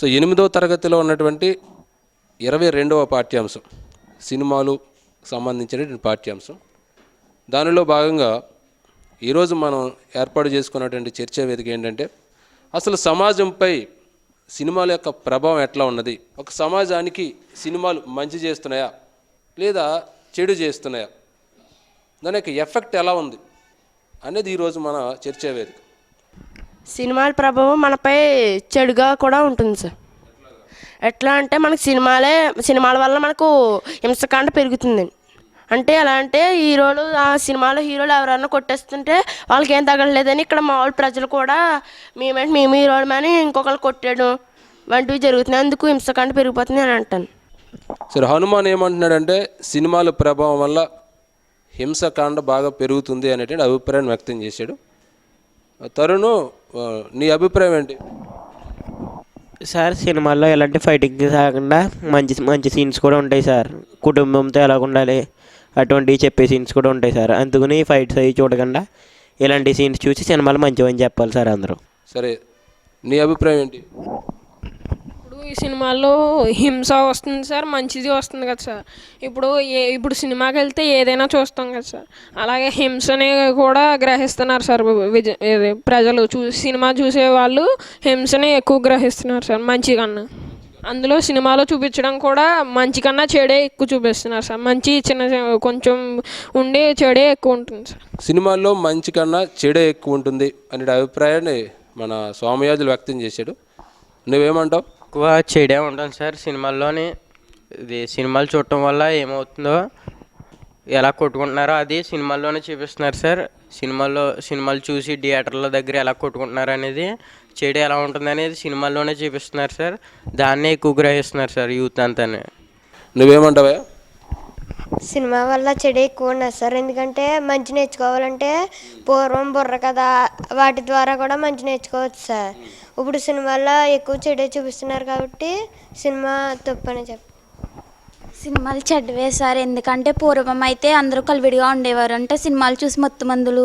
So ఎనిమిదవ తరగతిలో ఉన్నటువంటి ఇరవై రెండవ పాఠ్యాంశం సినిమాలు సంబంధించినటువంటి పాఠ్యాంశం. దానిలో భాగంగా ఈరోజు మనం ఏర్పాటు చేసుకున్నటువంటి చర్చా వేదిక ఏంటంటే అసలు సమాజంపై సినిమాల యొక్క ప్రభావం ఎట్లా ఉన్నది? ఒక సమాజానికి సినిమాలు మంచి చేస్తున్నాయా? లేదా చెడు చేస్తున్నాయా? దాని యొక్క ఎఫెక్ట్ ఎలా ఉంది? అనేది ఈరోజు మన చర్చా వేదిక. సినిమాల ప్రభావం మనపై చెడుగా కూడా ఉంటుంది సార్. ఎట్లా అంటే మనకు సినిమాలే సినిమాల వల్ల మనకు హింసకాండ పెరుగుతుందండి అంటే ఎలా అంటే హీరోలు ఆ సినిమాలో హీరోలు ఎవరైనా కొట్టేస్తుంటే వాళ్ళకి ఏం తగలలేదని ఇక్కడ మామూలు ప్రజలు కూడా మేమేంటి మేము హీరోలమని ఇంకొకరు కొట్టాడు. వంటివి జరుగుతున్నాయి. అందుకు హింసకాండ పెరిగిపోతుంది అని అంటాను. సరే హనుమాన్ ఏమంటున్నాడంటే సినిమాల ప్రభావం వల్ల హింసకాండ బాగా పెరుగుతుంది అనేటువంటి అభిప్రాయం వ్యక్తం చేశాడు. తరుణ్ నీ అభిప్రాయం ఏంటి? సార్ సినిమాల్లో ఎలాంటి ఫైటింగ్ కాకుండా మంచి మంచి సీన్స్ కూడా ఉంటాయి సార్. కుటుంబంతో ఎలా ఉండాలి అటువంటివి చెప్పే సీన్స్ కూడా ఉంటాయి సార్. అందుకని ఫైట్స్ అవి చూడకుండా ఇలాంటి సీన్స్ చూసి సినిమాలు మంచివని చెప్పాలి సార్ అందరూ. సరే నీ అభిప్రాయం ఏంటి? ఈ సినిమాల్లో హింస వస్తుంది సార్ మంచిది వస్తుంది కదా సార్. ఇప్పుడు ఏ ఇప్పుడు సినిమాకి వెళ్తే ఏదైనా చూస్తాం కదా సార్. అలాగే హింసని కూడా గ్రహిస్తున్నారు సార్ విజ ప్రజలు చూ సినిమా చూసే వాళ్ళు హింసని ఎక్కువ గ్రహిస్తున్నారు సార్ మంచి కన్నా. అందులో సినిమాలో చూపించడం కూడా మంచి కన్నా చెడే ఎక్కువ చూపిస్తున్నారు సార్. మంచి చిన్న చిన్న- కొంచెం ఉండే చెడే ఎక్కువ ఉంటుంది సార్. సినిమాల్లో మంచి కన్నా చెడే ఎక్కువ ఉంటుంది అనే అభిప్రాయాన్ని మన స్వామియాజులు వ్యక్తం చేశాడు. నువ్వేమంటావు? ఎక్కువ చెడే ఉంటుంది సార్. సినిమాల్లోని ఇది సినిమాలు చూడటం వల్ల ఏమవుతుందో ఎలా కొట్టుకుంటున్నారో అది సినిమాల్లోనే చూపిస్తున్నారు సార్. సినిమాల్లో సినిమాలు చూసి థియేటర్ల దగ్గర ఎలా కొట్టుకుంటున్నారు అనేది చెడు ఎలా ఉంటుంది అనేది సినిమాల్లోనే చూపిస్తున్నారు సార్. దాన్నే ఎక్కువ గ్రహిస్తున్నారు సార్ యూత్ అంతా నువ్వేమంటావా సినిమా వల్ల చెడు ఎక్కువ ఉన్నది సార్. ఎందుకంటే మంచి నేర్చుకోవాలంటే పూర్వం బుర్ర కథ వాటి ద్వారా కూడా మంచి నేర్చుకోవచ్చు సార్. ఇప్పుడు సినిమాల్లో ఎక్కువ చెడే చూపిస్తున్నారు కాబట్టి సినిమా తప్పని చెప్పి సినిమాలు చెడ్డవే సార్ ఎందుకంటే పూర్వం అయితే అందరూ కలివిడిగా ఉండేవారు. అంటే సినిమాలు చూసి మొత్తం మందులు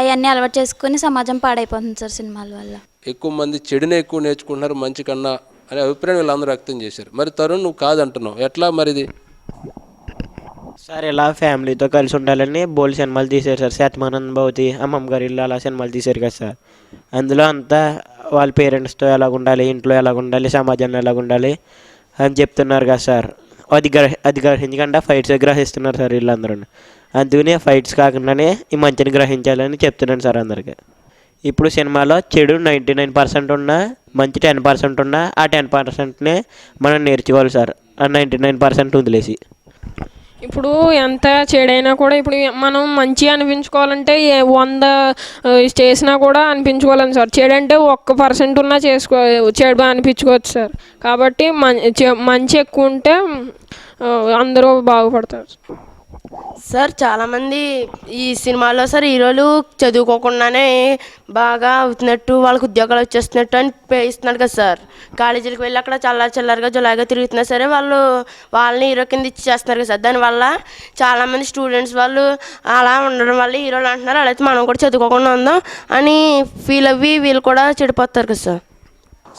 అవన్నీ అలవాటు చేసుకొని సమాజం పాడైపోతుంది సార్ సినిమాల వల్ల. ఎక్కువ మంది చెడునే ఎక్కువ నేర్చుకుంటున్నారు మంచి కన్నా అనే అభిప్రాయం వీళ్ళందరూ వ్యక్తం చేశారు. మరి తరుణ్ నువ్వు కాదంటున్నావు. ఎట్లా మరిది సార్ ఇలా ఫ్యామిలీతో కలిసి ఉండాలని బోల్డ్ సినిమాలు తీశారు సార్. శతమానంద్ భవతి అమ్మమ్మ గారి ఇల్లు అలా సినిమాలు తీశారు కదా సార్. అందులో అంతా వాళ్ళ పేరెంట్స్తో ఎలాగ ఉండాలి ఇంట్లో ఎలాగ ఉండాలి సమాజంలో ఎలాగ ఉండాలి అని చెప్తున్నారు కదా సార్. అది గ్రహ అది గ్రహించకుండా ఫైట్స్ గ్రహిస్తున్నారు సార్ వీళ్ళందరూ అందుకని ఫైట్స్ కాకుండానే ఈ మంచిని గ్రహించాలని చెప్తున్నాను సార్ అందరికీ. ఇప్పుడు సినిమాలో చెడు నైంటీ నైన్ పర్సెంట్ ఉన్నా మంచి టెన్ పర్సెంట్ ఉన్నా ఆ టెన్ పర్సెంట్నే మనం నేర్చుకోవాలి సార్. ఆ నైంటీ నైన్ పర్సెంట్ వదిలేసి. ఇప్పుడు ఎంత చెడైనా కూడా ఇప్పుడు మనం మంచి అనిపించుకోవాలంటే వంద చేసినా కూడా అనిపించుకోలేము సార్. చెడు అంటే ఒక్క పర్సెంట్ ఉన్నా చేసుకో చెడు అనిపించుకోవచ్చు సార్. కాబట్టి మం- చె- మంచి ఎక్కువ ఉంటే అందరూ బాగుపడతారు. సార్ చాలామంది ఈ సినిమాలో సార్ హీరోలు చదువుకోకుండానే బాగా అవుతున్నట్టు వాళ్ళకి ఉద్యోగాలు వచ్చేస్తున్నట్టు అని పేయిస్తున్నాడు కదా సార్. కాలేజీలకు వెళ్ళి అక్కడ చల్లారి చల్లారిగా జులాగా తిరుగుతున్నా సరే వాళ్ళు వాళ్ళని హీరో కింద ఇచ్చి చేస్తున్నారు కదా సార్. దానివల్ల చాలామంది స్టూడెంట్స్ వాళ్ళు అలా ఉండడం వల్ల హీరోలు అంటున్నారు అలా అయితే మనం కూడా చదువుకోకుండా ఉందాం అని ఫీల్ అవ్వి వీళ్ళు కూడా చెడిపోతారు కదా సార్.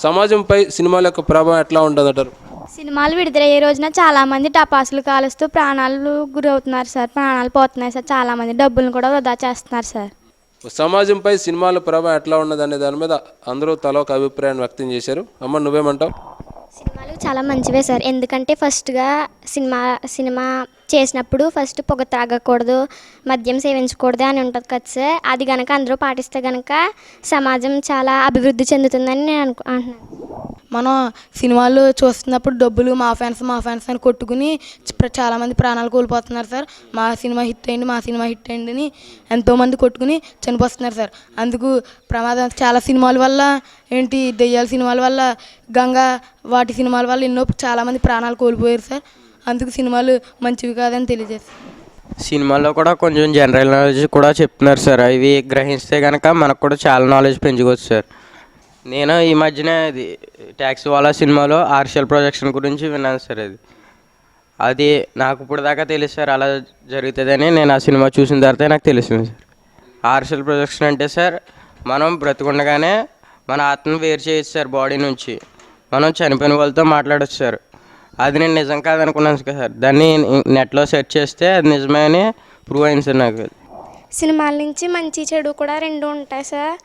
సమాజంపై సినిమాల యొక్క ప్రభావం ఎట్లా ఉంటుందంటారు? సినిమాలు విడుదలయ్యే రోజున చాలామంది టపాసులు కాలుస్తూ ప్రాణాలు గురవుతున్నారు సార్. ప్రాణాలు పోతున్నాయి సార్. చాలామంది డబ్బులను కూడా వృధా చేస్తున్నారు సార్. సమాజంపై సినిమాల ప్రభావం ఎట్లా ఉన్నది అనే దాని మీద అందరూ తల ఒక అభిప్రాయాన్ని వ్యక్తం చేశారు. అమ్మ నువ్వేమంటావు? సినిమాలు చాలా మంచివే సార్. ఎందుకంటే ఫస్ట్గా సినిమా సినిమా చేసినప్పుడు ఫస్ట్ పొగ త్రాగకూడదు మద్యం సేవించకూడదు అని ఉంటుంది కదా సార్ అది కనుక అందరూ పాటిస్తే కనుక సమాజం చాలా అభివృద్ధి చెందుతుందని నేను అనుకు అంటున్నాను మనం సినిమాలు చూస్తున్నప్పుడు డబ్బులు మా ఫ్యాన్స్ మా ఫ్యాన్స్ అని కొట్టుకుని చాలామంది ప్రాణాలు కోల్పోతున్నారు సార్ మా సినిమా హిట్ అయ్యింది మా సినిమా హిట్ అయ్యింది అని ఎంతోమంది కొట్టుకుని చనిపోతున్నారు సార్ అందుకు ప్రమాదం చాలా సినిమాల వల్ల ఏంటి దెయ్యాల సినిమాల వల్ల గంగా వాటి సినిమాల వల్ల ఎన్నో చాలామంది ప్రాణాలు కోల్పోయారు సార్ అందుకు సినిమాలు మంచివి కాదని తెలియజేస్తాను సినిమాల్లో కూడా కొంచెం జనరల్ నాలెడ్జ్ కూడా చెప్తున్నారు సార్. ఇవి గ్రహిస్తే కనుక మనకు కూడా చాలా నాలెడ్జ్ పెంచుకోవచ్చు సార్. నేను ఈ మధ్యనే అది ట్యాక్సీ వాలా సినిమాలో ఆర్షియల్ ప్రొజెక్షన్ గురించి విన్నాను సార్ అది. అది నాకు ఇప్పుడు దాకా తెలుసు సార్. అలా జరుగుతుందని నేను ఆ సినిమా చూసిన తర్వాత నాకు తెలిసింది సార్. ఆర్షియల్ ప్రొజెక్షన్ అంటే సార్ మనం బ్రతుకుండగానే మన ఆత్మను వేరు చేయొచ్చు సార్ బాడీ నుంచి. మనం చనిపోయిన వాళ్ళతో మాట్లాడొచ్చు సార్. అది నేను నిజం కాదనుకున్నాను సార్. దాన్ని నెట్లో సెర్చ్ చేస్తే అది నిజమే అని ప్రూవ్ అయింది సార్ నాకు. సినిమాల నుంచి మంచి చెడు కూడా రెండు ఉంటాయి సార్.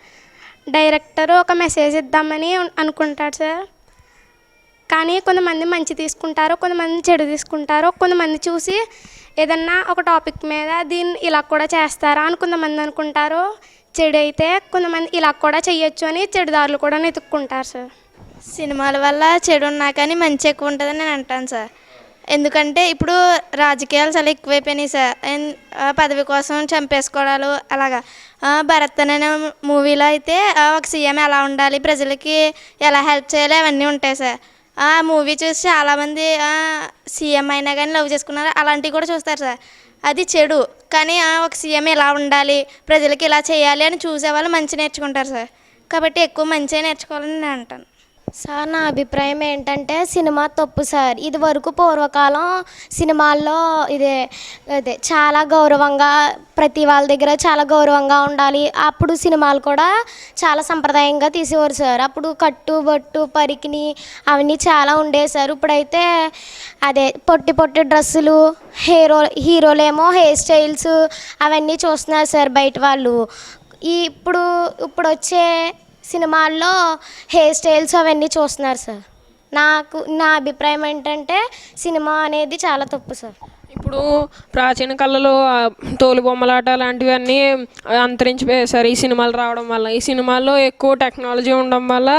డైరెక్టర్ ఒక మెసేజ్ ఇద్దామని అనుకుంటాడు సార్. కానీ కొంతమంది మంచి తీసుకుంటారు కొంతమంది చెడు తీసుకుంటారు. కొంతమంది చూసి ఏదన్నా ఒక టాపిక్ మీద దీన్ని ఇలా కూడా చేస్తారా అని కొంతమంది అనుకుంటారు. చెడు అయితే కొంతమంది ఇలా కూడా చేయొచ్చు అని చెడుదారులు కూడా వెతుక్కుంటారు సార్. సినిమాల వల్ల చెడు ఉన్నా కానీ మంచి ఎక్కువ ఉంటుందని నేను అంటాను సార్. ఎందుకంటే ఇప్పుడు రాజకీయాలు చాలా ఎక్కువైపోయినాయి సార్. అండ్ ఆ పదవి కోసం చంపేసుకోవడాలు అలాగా. భరత్ అనే మూవీలో అయితే ఒక సీఎం ఎలా ఉండాలి ప్రజలకి ఎలా హెల్ప్ చేయాలి అవన్నీ ఉంటాయి సార్. ఆ మూవీ చూసి చాలామంది సీఎం అయినా కానీ లవ్ చేసుకున్నారు అలాంటివి కూడా చూస్తారు సార్. అది చెడు. కానీ ఒక సీఎం ఎలా ఉండాలి ప్రజలకి ఇలా చేయాలి అని చూసేవాళ్ళు మంచి నేర్చుకుంటారు సార్. కాబట్టి ఎక్కువ మంచిగా నేర్చుకోవాలని నేను అంటాను. సార్ నా అభిప్రాయం ఏంటంటే సినిమా తప్పు సార్. ఇది వరకు పూర్వకాలం సినిమాల్లో ఇదే అదే చాలా గౌరవంగా ప్రతి వాళ్ళ దగ్గర చాలా గౌరవంగా ఉండాలి. అప్పుడు సినిమాలు కూడా చాలా సంప్రదాయంగా తీసేవారు సార్. అప్పుడు కట్టు బొట్టు పరికిని అవన్నీ చాలా ఉండేవి సార్. ఇప్పుడైతే అదే పొట్టి పొట్టి డ్రెస్సులు హీరో హీరోలేమో హెయిర్ స్టైల్స్ అవన్నీ చూస్తున్నారు సార్ బయట వాళ్ళు. ఈ ఇప్పుడు ఇప్పుడు వచ్చే సినిమాల్లో హెయిర్ స్టైల్స్ అవన్నీ చూస్తున్నారు సార్. నాకు నా అభిప్రాయం ఏంటంటే సినిమా అనేది చాలా తప్పు సార్. ఇప్పుడు ప్రాచీన కళలో ఆ, తోలు బొమ్మలాట లాంటివన్నీ అంతరించిపోయాయి సార్ ఈ సినిమాలు రావడం వల్ల ఈ సినిమాల్లో ఎక్కువ టెక్నాలజీ ఉండడం వల్ల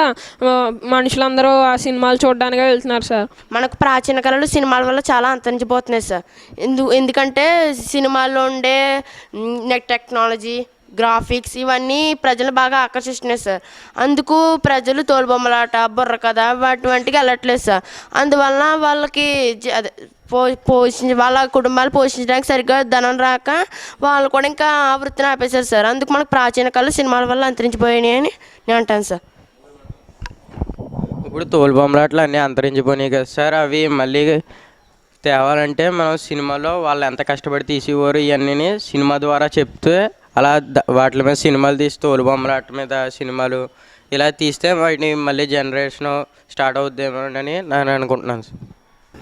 మనుషులందరూ ఆ సినిమాలు చూడడానికే వెళ్తున్నారు సార్. మనకు ప్రాచీన కళలు సినిమాల వల్ల చాలా అంతరించిపోతున్నాయి సార్. ఎందు ఎందుకంటే సినిమాల్లో ఉండే నెట్ టెక్నాలజీ గ్రాఫిక్స్ ఇవన్నీ ప్రజలు బాగా ఆకర్షిస్తున్నాయి సార్. అందుకు ప్రజలు తోలుబొమ్మలాట బుర్ర కథ అటువంటికి వెళ్ళట్లేదు సార్. అందువలన వాళ్ళకి అదే పో పోషించ వాళ్ళ కుటుంబాలు పోషించడానికి సరిగ్గా ధనం రాక వాళ్ళు కూడా ఇంకా ఆ వృత్తిని ఆపేశారు సార్. అందుకు మనకు ప్రాచీన కళలు సినిమాల వల్ల అంతరించిపోయాయి అని నేను అంటాను సార్. ఇప్పుడు తోలుబొమ్మలాటలు అన్నీ అంతరించిపోయినాయి కదా సార్. అవి మళ్ళీ తేవాలంటే మనం సినిమాలో వాళ్ళు ఎంత కష్టపడి తీసేవారు ఇవన్నీ సినిమా ద్వారా చెప్తే అలా వాటి మీద సినిమాలు తీసి తోలు బొమ్మలాట మీద సినిమాలు ఇలా తీస్తే వాటిని మళ్ళీ జనరేషన్ స్టార్ట్ అవుద్దేమో అని నేను అనుకుంటున్నాను సార్.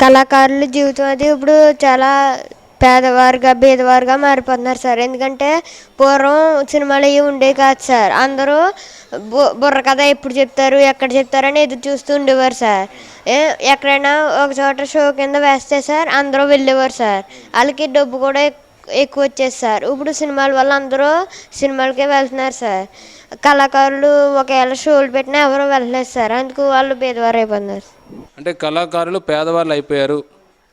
కళాకారుల జీవితం అది ఇప్పుడు చాలా పేదవారుగా బీదవారుగా మారిపోతున్నారు సార్. ఎందుకంటే పూర్వం సినిమాలు అవి ఉండేవి కాదు సార్. అందరూ బు బుర్ర కథ ఎప్పుడు చెప్తారు ఎక్కడ చెప్తారని ఎదురు చూస్తూ ఉండేవారు సార్. ఏ- ఎక్కడైనా ఒక చోట షో కింద వేస్తే సార్ అందరూ వెళ్ళేవారు సార్. వాళ్ళకి డబ్బు కూడా ఎక్కువ వచ్చేది సార్. ఇప్పుడు సినిమాల వల్ల అందరూ సినిమాలకే వెళ్తున్నారు సార్. కళాకారులు ఒకవేళ షోలు పెట్టినా ఎవరు వెళ్ళలేదు సార్. అందుకు వాళ్ళు బీదవారు అయిపోతున్నారు అంటే కళాకారులు పేదవాళ్ళు అయిపోయారు.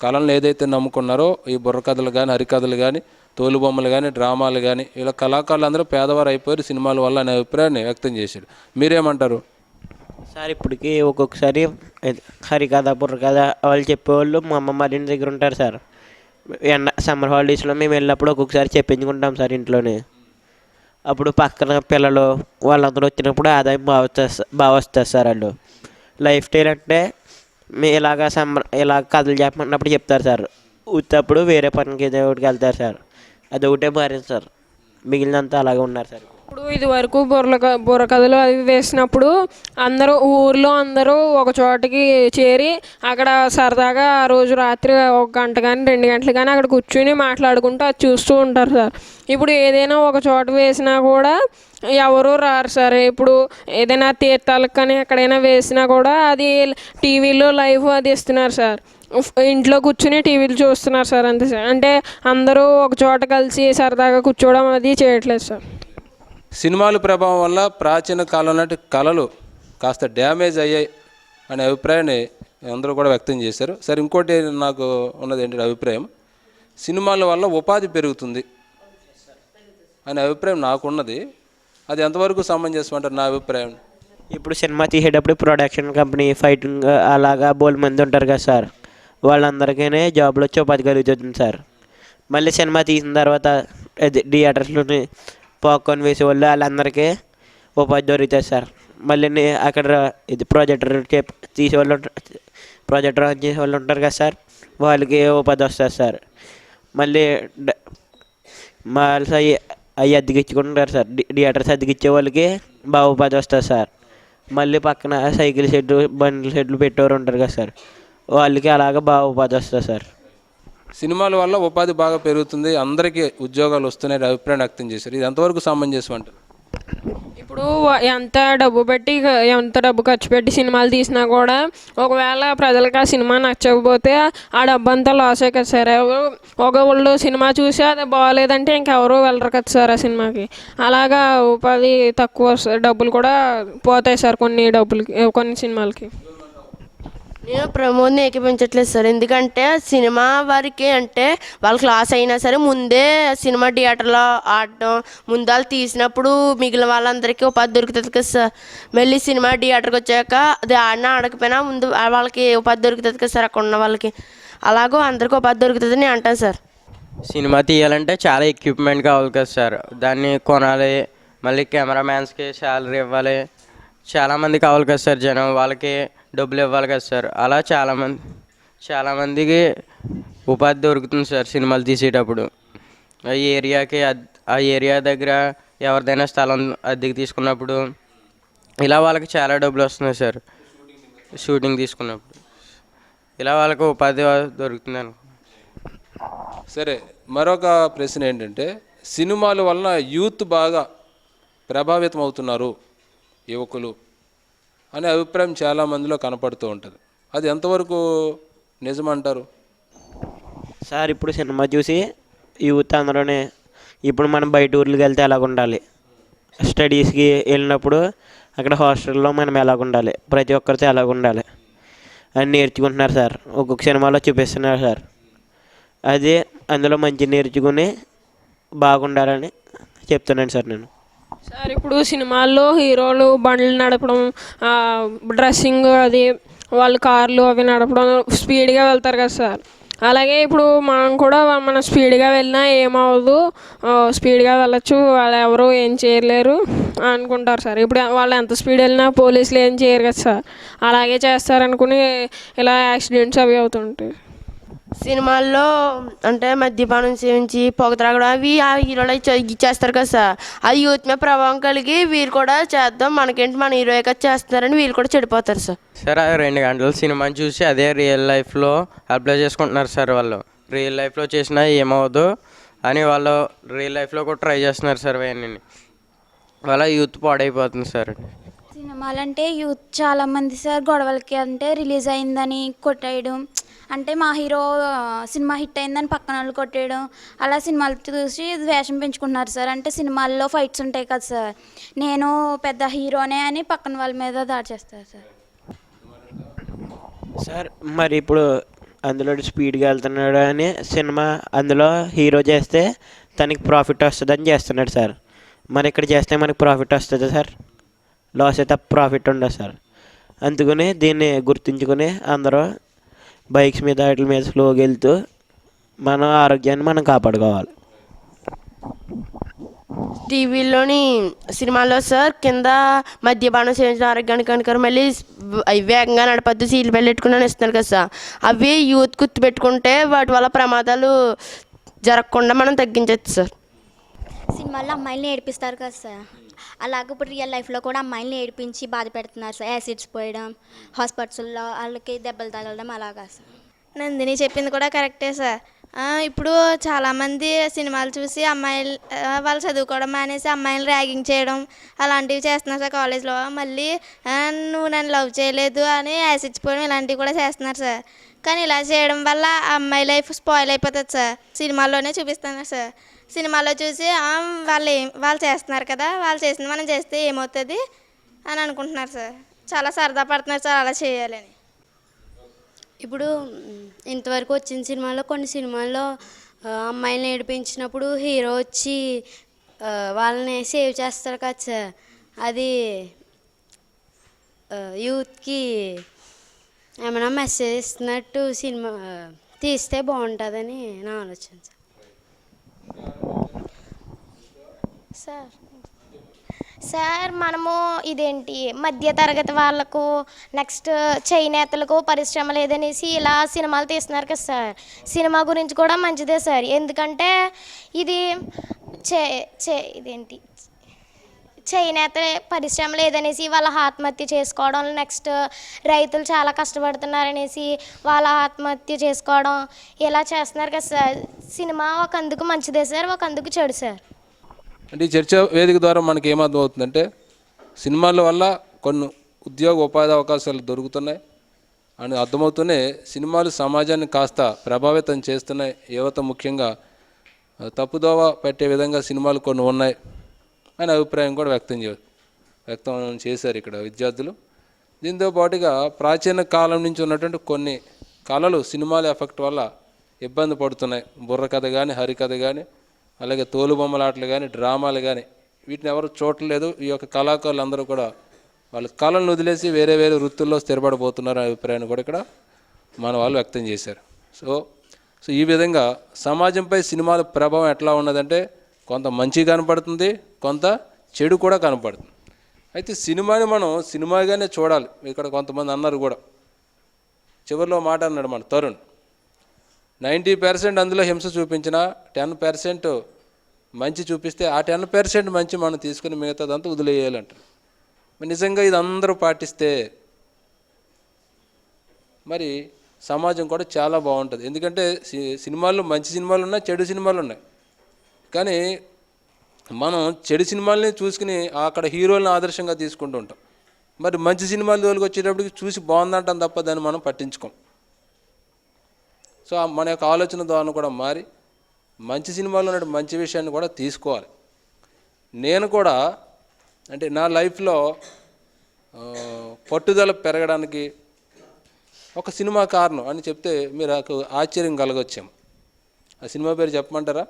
కళలను ఏదైతే నమ్ముకున్నారో ఈ బుర్రకథలు కానీ హరికథలు కానీ తోలుబొమ్మలు కానీ డ్రామాలు కానీ ఇలా కళాకారులు అందరూ పేదవారు అయిపోయారు. సినిమాల వల్ల అనే అభిప్రాయాన్ని వ్యక్తం చేశాడు మీరేమంటారు? సార్ ఇప్పటికి ఒక్కొక్కసారి హరికథ బుర్రకథ వాళ్ళు చెప్పేవాళ్ళు మా అమ్మమ్మ వాళ్ళ ఇంటి దగ్గర ఉంటారు సార్. ఎండ సమ్మర్ హాలిడేస్లో మేము వెళ్ళినప్పుడు ఒక్కొక్కసారి చెప్పించుకుంటాం సార్ ఇంట్లోనే. అప్పుడు పక్కన పిల్లలు వాళ్ళందరూ వచ్చినప్పుడు ఆదాయం బాగా వచ్చేస్తా బాగా వస్తుంది సార్ వాళ్ళు. లైఫ్ స్టైల్ అంటే మీ ఇలాగ సమ్మర్ ఇలా కథలు చెప్పమన్నప్పుడు చెప్తారు సార్. వచ్చేటప్పుడు వేరే పనికి ఏదో ఒకటికి వెళ్తారు సార్. అది ఒకటే మారింది సార్. మిగిలినంతా అలాగే ఉన్నారు సార్. ఇప్పుడు ఇది వరకు బుర్ర బుర్ర కథలు అవి వేసినప్పుడు అందరూ ఊర్లో అందరూ ఒక చోటకి చేరి అక్కడ సరదాగా ఆ రోజు రాత్రి ఒక గంట కానీ రెండు గంటలు కానీ అక్కడ కూర్చుని మాట్లాడుకుంటూ అది చూస్తూ ఉంటారు సార్. ఇప్పుడు ఏదైనా ఒక చోట వేసినా కూడా ఎవరు రారు సార్. ఇప్పుడు ఏదైనా తీర్థాలకు కానీ ఎక్కడైనా వేసినా కూడా అది టీవీలో లైవ్ అది ఇస్తున్నారు సార్. ఇంట్లో కూర్చుని టీవీలు చూస్తున్నారు సార్ అంతే సార్. అంటే అందరూ ఒక చోట కలిసి సరదాగా కూర్చోవడం అది చేయట్లేదు సార్. సినిమాల ప్రభావం వల్ల ప్రాచీన కాలం నాటి కళలు కాస్త డ్యామేజ్ అయ్యాయి అనే అభిప్రాయాన్ని అందరూ కూడా వ్యక్తం చేశారు. సరే ఇంకోటి నాకు ఉన్నది ఏంటంటే అభిప్రాయం? సినిమాల వల్ల ఉపాధి పెరుగుతుంది అనే అభిప్రాయం నాకున్నది. అది ఎంతవరకు సమంజసం అంటారు నా అభిప్రాయం? ఇప్పుడు సినిమా తీసేటప్పుడు ప్రొడక్షన్ కంపెనీ ఫైటింగ్ అలాగా బోల్ మంది ఉంటారు కదా సార్ వాళ్ళందరికీనే జాబ్లు వచ్చి ఉపాధి కలుగుతుంది సార్. మళ్ళీ సినిమా తీసిన తర్వాత థియేటర్స్లోనే థియేటర్స్లోని పాప్కార్న్ వేసే వాళ్ళు వాళ్ళందరికీ ఉపాధి దొరుకుతుంది సార్. మళ్ళీ నే- అక్కడ ఇది ప్రాజెక్టర్ తీసే వాళ్ళు ప్రాజెక్టర్ ఆన్ చేసే వాళ్ళు ఉంటారు కదా సార్. వాళ్ళకి ఉపాధి వస్తుంది సార్. మళ్ళీ మాల్స్ అవి అవి అద్దెకిచ్చుకుంటారు సార్. థియేటర్స్ అద్దెకిచ్చే వాళ్ళకి బాగా ఉపాధి వస్తుంది సార్. మళ్ళీ పక్కన సైకిల్ షెడ్లు బండ్ల షెడ్లు పెట్టేవారు ఉంటారు కదా సార్. వాళ్ళకి అలాగ బాగా ఉపాధి వస్తుంది సార్. సినిమాల వల్ల ఉపాధి బాగా పెరుగుతుంది. అందరికీ ఉద్యోగాలు వస్తున్నాయి అభిప్రాయం వ్యక్తం చేశారు. ఇది ఎంతవరకు సమంజసం అంటారు? ఇప్పుడు ఎంత డబ్బు పెట్టి ఎంత డబ్బు ఖర్చు పెట్టి సినిమాలు తీసినా కూడా ఒకవేళ ప్రజలకు ఆ సినిమా నచ్చకపోతే ఆ డబ్బు అంతా లాసే కదా సార్. ఎవరు ఒకళ్ళు సినిమా చూసి అది బాగాలేదంటే ఇంకెవరు వెళ్ళరు కదా సార్ ఆ సినిమాకి. అలాగా ఉపాధి తక్కువ డబ్బులు కూడా పోతాయి సార్ కొన్ని డబ్బులకి కొన్ని సినిమాలకి. నేను ప్రమోద్ని ఏకీపించట్లేదు సార్. ఎందుకంటే సినిమా వారికి అంటే వాళ్ళ క్లాస్ అయినా సరే ముందే సినిమా థియేటర్లో ఆడటం ముందు వాళ్ళు తీసినప్పుడు మిగిలిన వాళ్ళందరికీ ఉపాధి దొరుకుతుంది కదా సార్. మళ్ళీ సినిమా థియేటర్కి వచ్చాక అది ఆడినా ఆడకపోయినా ముందు వాళ్ళకి ఉపాధి దొరుకుతుంది కదా సార్ అక్కడ ఉన్న వాళ్ళకి. అలాగో అందరికీ ఉపాధి దొరుకుతుంది నేను అంటాను సార్. సినిమా తీయాలంటే చాలా ఎక్విప్మెంట్ కావాలి కదా సార్. దాన్ని కొనాలి మళ్ళీ కెమెరామ్యాన్స్కి శాలరీ ఇవ్వాలి. చాలామంది కావాలి కదా సార్ జనం. వాళ్ళకి డబ్బులు ఇవ్వాలి కదా సార్. అలా చాలామంది చాలామందికి ఉపాధి దొరుకుతుంది సార్ సినిమాలు తీసేటప్పుడు. ఆ ఏరియాకి ఆ ఏరియా దగ్గర ఎవరిదైనా స్థలం అద్దెకి తీసుకున్నప్పుడు ఇలా వాళ్ళకి చాలా డబ్బులు వస్తున్నాయి సార్. షూటింగ్ తీసుకున్నప్పుడు. ఇలా వాళ్ళకి ఉపాధి దొరుకుతుంది అనుకో సరే మరొక ప్రశ్న ఏంటంటే సినిమాల వలన యూత్ బాగా ప్రభావితం అవుతున్నారు యువకులు. అనే అభిప్రాయం చాలా మందిలో కనపడుతూ ఉంటుంది. అది ఎంతవరకు నిజమంటారు? సార్ ఇప్పుడు సినిమా చూసి యూత్ అందరూనే ఇప్పుడు మనం బయట ఊర్లకు వెళ్తే ఎలాగ ఉండాలి స్టడీస్కి వెళ్ళినప్పుడు అక్కడ హాస్టల్లో మనం ఎలాగ ఉండాలి ప్రతి ఒక్కరితో ఎలాగ ఉండాలి అని నేర్చుకుంటున్నారు సార్. ఒక్కొక్క సినిమాలో చూపిస్తున్నారు సార్. అదే అందులో మంచి నేర్చుకుని బాగుండాలని చెప్తున్నాను సార్ నేను. సార్ ఇప్పుడు సినిమాల్లో హీరోలు బండ్లు నడపడం డ్రెస్సింగ్ అది వాళ్ళు కార్లు అవి నడపడం స్పీడ్గా వెళ్తారు కదా సార్. అలాగే ఇప్పుడు మనం కూడా మనం స్పీడ్గా వెళ్ళినా ఏమవ్వదు. స్పీడ్గా వెళ్ళొచ్చు. వాళ్ళు ఎవరు ఏం చేయలేరు అనుకుంటారు సార్. ఇప్పుడు వాళ్ళు ఎంత స్పీడ్ వెళ్ళినా పోలీసులు ఏం చేయరు కదా సార్. అలాగే చేస్తారనుకుని ఇలా యాక్సిడెంట్స్ అవి అవుతుంటాయి. సినిమాల్లో అంటే మద్యపానం సేవించి పొగ త్రాగడం అవి ఆ హీరోలు అవి చే- ఇచ్చేస్తారు కదా సార్. అది యూత్ మీద ప్రభావం కలిగి వీరు కూడా చేద్దాం మనకేంటి మన హీరో కదా చేస్తున్నారని వీళ్ళు కూడా చెడిపోతారు సార్. సార్ ఆ రెండు గంటల సినిమాని చూసి అదే రియల్ లైఫ్లో అప్లై చేసుకుంటున్నారు సార్ వాళ్ళు. రియల్ లైఫ్లో చేసినా ఏమవుదు అని వాళ్ళు రియల్ లైఫ్లో కూడా ట్రై చేస్తున్నారు సార్ అవన్నీ వాళ్ళ యూత్ పాడైపోతుంది సార్. సినిమాలంటే యూత్ చాలా మంది సార్ గొడవలకి అంటే రిలీజ్ అయిందని కొట్టేయడం అంటే మా హీరో సినిమా హిట్ అయిందని పక్కన వాళ్ళు కొట్టేయడం అలా సినిమాలు చూసి ద్వేషం పెంచుకుంటున్నారు సార్. అంటే సినిమాల్లో ఫైట్స్ ఉంటాయి కదా సార్. నేను పెద్ద హీరోనే అని పక్కన వాళ్ళ మీద దాడి చేస్తారు సార్. సార్ మరి ఇప్పుడు అందులో స్పీడ్గా వెళ్తున్నాడు అని సినిమా అందులో హీరో చేస్తే తనకి ప్రాఫిట్ వస్తుందని చేస్తున్నాడు సార్. మరి ఇక్కడ చేస్తే మనకి ప్రాఫిట్ వస్తుందా సార్? లాస్ అయితే ప్రాఫిట్ ఉండదు సార్. అందుకని దీన్ని గుర్తుంచుకొని అందరూ బైక్స్ మీద వాటి మీద స్లోగా వెళ్తూ మన ఆరోగ్యాన్ని మనం కాపాడుకోవాలి. టీవీలోని సినిమాలో సార్ కింద మద్యపానం సేవించిన ఆరోగ్యానికి కనుక మళ్ళీ అవి వేగంగా నడపద్దు సీట్లు బెల్ట్ పెట్టుకుని ఇస్తున్నారు కదా సార్. అవి యూత్ గుర్తు పెట్టుకుంటే వాటి వల్ల ప్రమాదాలు జరగకుండా మనం తగ్గించవచ్చు సార్. సినిమాల్లో అమ్మాయిల్ని ఏడిపిస్తారు కదా సార్. అలాగే ఇప్పుడు రియల్ లైఫ్లో కూడా అమ్మాయిల్ని ఏడిపించి బాధ పెడుతున్నారు. సార్ యాసిడ్స్ పోయడం హాస్పిటల్లో వాళ్ళకి దెబ్బలు తగలడం అలాగా సార్. నందిని చెప్పింది కూడా కరెక్టే సార్. ఇప్పుడు చాలామంది సినిమాలు చూసి అమ్మాయిలు వాళ్ళు చదువుకోవడం మానేసి అమ్మాయిలు ర్యాగింగ్ చేయడం అలాంటివి చేస్తున్నారు సార్ కాలేజ్లో. మళ్ళీ నువ్వు నన్ను లవ్ చేయలేదు అని యాసిడ్స్ పోవడం ఇలాంటివి కూడా చేస్తున్నారు సార్. కానీ ఇలా చేయడం వల్ల ఆ అమ్మాయి లైఫ్ స్పాయిల్ అయిపోతుంది సార్. సినిమాల్లోనే చూపిస్తున్నారు సార్. సినిమాలో చూసి వాళ్ళు ఏం వాళ్ళు చేస్తున్నారు కదా వాళ్ళు చేసింది మనం చేస్తే ఏమవుతుంది? అని అనుకుంటున్నారు సార్. చాలా సరదా పడుతున్నారు సార్ అలా చేయాలని. ఇప్పుడు ఇంతవరకు వచ్చిన సినిమాలో కొన్ని సినిమాల్లో అమ్మాయిని ఏడిపించినప్పుడు హీరో వచ్చి వాళ్ళని సేవ్ చేస్తారు కదా సార్. అది యూత్కి ఏమైనా మెసేజ్ ఇస్తున్నట్టు సినిమా తీస్తే బాగుంటుందని నా ఆలోచన సార్. సార్. సార్ మనము ఇదేంటి మధ్య తరగతి వాళ్ళకు నెక్స్ట్ చేనేతలకు పరిశ్రమ లేదనేసి ఇలా సినిమాలు తీస్తున్నారు కదా సార్. సినిమా గురించి కూడా మంచిదే సార్. ఎందుకంటే ఇది చే చే ఇదేంటి చేనేత పరిశ్రమ లేదనేసి వాళ్ళ ఆత్మహత్య చేసుకోవడం నెక్స్ట్ రైతులు చాలా కష్టపడుతున్నారనేసి వాళ్ళ ఆత్మహత్య చేసుకోవడం ఇలా చేస్తున్నారు కదా సార్. సినిమా ఒక అందుకు మంచిదే సార్ ఒక అందుకు చెడు సార్. అంటే ఈ చర్చ వేదిక ద్వారా మనకి ఏమర్థం అవుతుందంటే సినిమాల వల్ల కొన్ని ఉద్యోగ ఉపాధి అవకాశాలు దొరుకుతున్నాయి. అని అర్థమవుతూనే సినిమాలు సమాజాన్ని కాస్త ప్రభావితం చేస్తున్నాయి. యువత ముఖ్యంగా తప్పుదోవ పెట్టే విధంగా సినిమాలు కొన్ని ఉన్నాయి. అనే అభిప్రాయం కూడా వ్యక్తం చే వ్యక్తం చేశారు ఇక్కడ విద్యార్థులు. దీంతో పాటుగా ప్రాచీన కాలం నుంచి ఉన్నటువంటి కొన్ని కళలు సినిమాల ఎఫెక్ట్ వల్ల ఇబ్బంది పడుతున్నాయి. బుర్రకథ కానీ హరికథ కానీ అలాగే తోలుబొమ్మలాటలు కానీ డ్రామాలు కానీ వీటిని ఎవరు చూడలేదు ఈ యొక్క కళాకారులు అందరూ కూడా వాళ్ళ కళలను వదిలేసి వేరే వేరే వృత్తుల్లో స్థిరపడిపోతున్నారు అనే అభిప్రాయాన్ని కూడా ఇక్కడ మన వాళ్ళు వ్యక్తం చేశారు. సో సో ఈ విధంగా సమాజంపై సినిమాల ప్రభావం ఎట్లా ఉన్నదంటే కొంత మంచి కనపడుతుంది కొంత చెడు కూడా కనపడుతుంది. అయితే సినిమాని మనం సినిమాగానే చూడాలి. ఇక్కడ కొంతమంది అన్నారు కూడా. చివరిలో మాట అన్నాడు మన తరుణ్. నైంటీ పర్సెంట్ అందులో హింస చూపించిన టెన్ పర్సెంట్ మంచి చూపిస్తే ఆ టెన్ పర్సెంట్ మంచి మనం తీసుకుని మిగతాదంతా వదిలేయాలంటారు. నిజంగా ఇది అందరూ పాటిస్తే మరి సమాజం కూడా చాలా బాగుంటుంది. ఎందుకంటే సి- సినిమాల్లో మంచి సినిమాలు ఉన్నాయి చెడు సినిమాలు ఉన్నాయి. కానీ మనం చెడు సినిమాలని చూసుకుని అక్కడ హీరోలను ఆదర్శంగా తీసుకుంటూ ఉంటాం. మరి మంచి సినిమాలు తోలికి వచ్చేటప్పటికి చూసి బాగుందంటాం తప్ప దాన్ని మనం పట్టించుకోం. సో మన యొక్క ఆలోచన ద్వారా కూడా మారి మంచి సినిమాలో ఉన్న మంచి విషయాన్ని కూడా తీసుకోవాలి. నేను కూడా అంటే నా లైఫ్లో పట్టుదల పెరగడానికి ఒక సినిమా కారణం అని చెప్తే మీరు నాకు ఆశ్చర్యం కలగొచ్చాం ఆ సినిమా పేరు చెప్పమంటారా?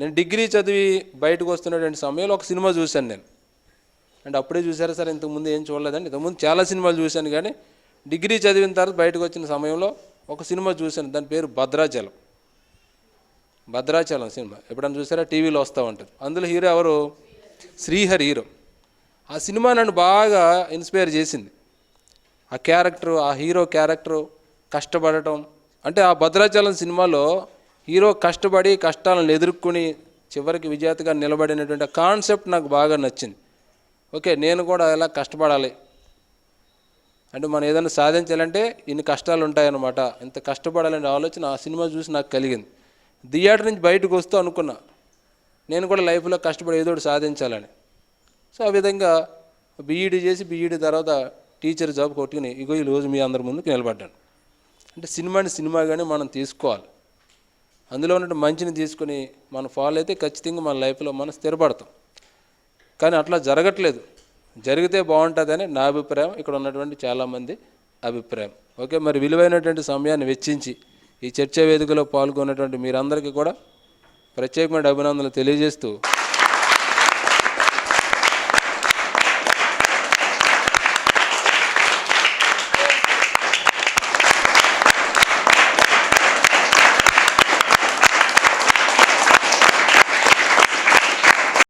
నేను డిగ్రీ చదివి బయటకు వస్తున్నటువంటి సమయంలో ఒక సినిమా చూశాను నేను. అంటే అప్పుడే చూసారా సార్ ఇంతకుముందు ఏం చూడలేదండి. ఇంతకుముందు చాలా సినిమాలు చూశాను కానీ డిగ్రీ చదివిన తర్వాత బయటకు వచ్చిన సమయంలో ఒక సినిమా చూశాను. దాని పేరు భద్రాచలం. భద్రాచలం సినిమా. ఎప్పుడన్నా చూసారా? టీవీలో వస్తూ ఉంటుంది. అందులో హీరో ఎవరు? శ్రీహరి హీరో. ఆ సినిమా నన్ను బాగా ఇన్స్పైర్ చేసింది. ఆ క్యారెక్టర్ ఆ హీరో క్యారెక్టర్ కష్టపడటం. అంటే ఆ భద్రాచలం సినిమాలో హీరో కష్టపడి కష్టాలను ఎదుర్కొని చివరికి విజేతగా నిలబడినటువంటి కాన్సెప్ట్ నాకు బాగా నచ్చింది. ఓకే నేను కూడా ఎలా కష్టపడాలి. అంటే మనం ఏదైనా సాధించాలంటే ఇన్ని కష్టాలు ఉంటాయన్నమాట. ఇంత కష్టపడాలనే ఆలోచన ఆ సినిమా చూసి నాకు కలిగింది. థియేటర్ నుంచి బయటకు వస్తూ అనుకున్నా నేను కూడా లైఫ్లో కష్టపడి ఏదో ఒకటి సాధించాలని. సో ఆ విధంగా బీఈడీ చేసి బీఈడీ తర్వాత టీచర్ జాబ్ కొట్టుకుని ఇగో ఈ రోజు మీ అందరి ముందుకు నిలబడ్డాను. అంటే సినిమాని సినిమాగానే మనం తీసుకోవాలి. అందులో ఉన్న మంచిని తీసుకొని మనం ఫాలో అయితే ఖచ్చితంగా మన లైఫ్లో మనం స్థిరపడతాం. కానీ అట్లా జరగట్లేదు. జరిగితే బాగుంటుందని నా అభిప్రాయం. ఇక్కడ ఉన్నటువంటి చాలామంది అభిప్రాయం. ఓకే మరి విలువైనటువంటి సమయాన్ని వెచ్చించి ఈ చర్చా వేదికలో పాల్గొన్నటువంటి మీరందరికీ కూడా ప్రత్యేకమైన అభినందనలు తెలియజేస్తూ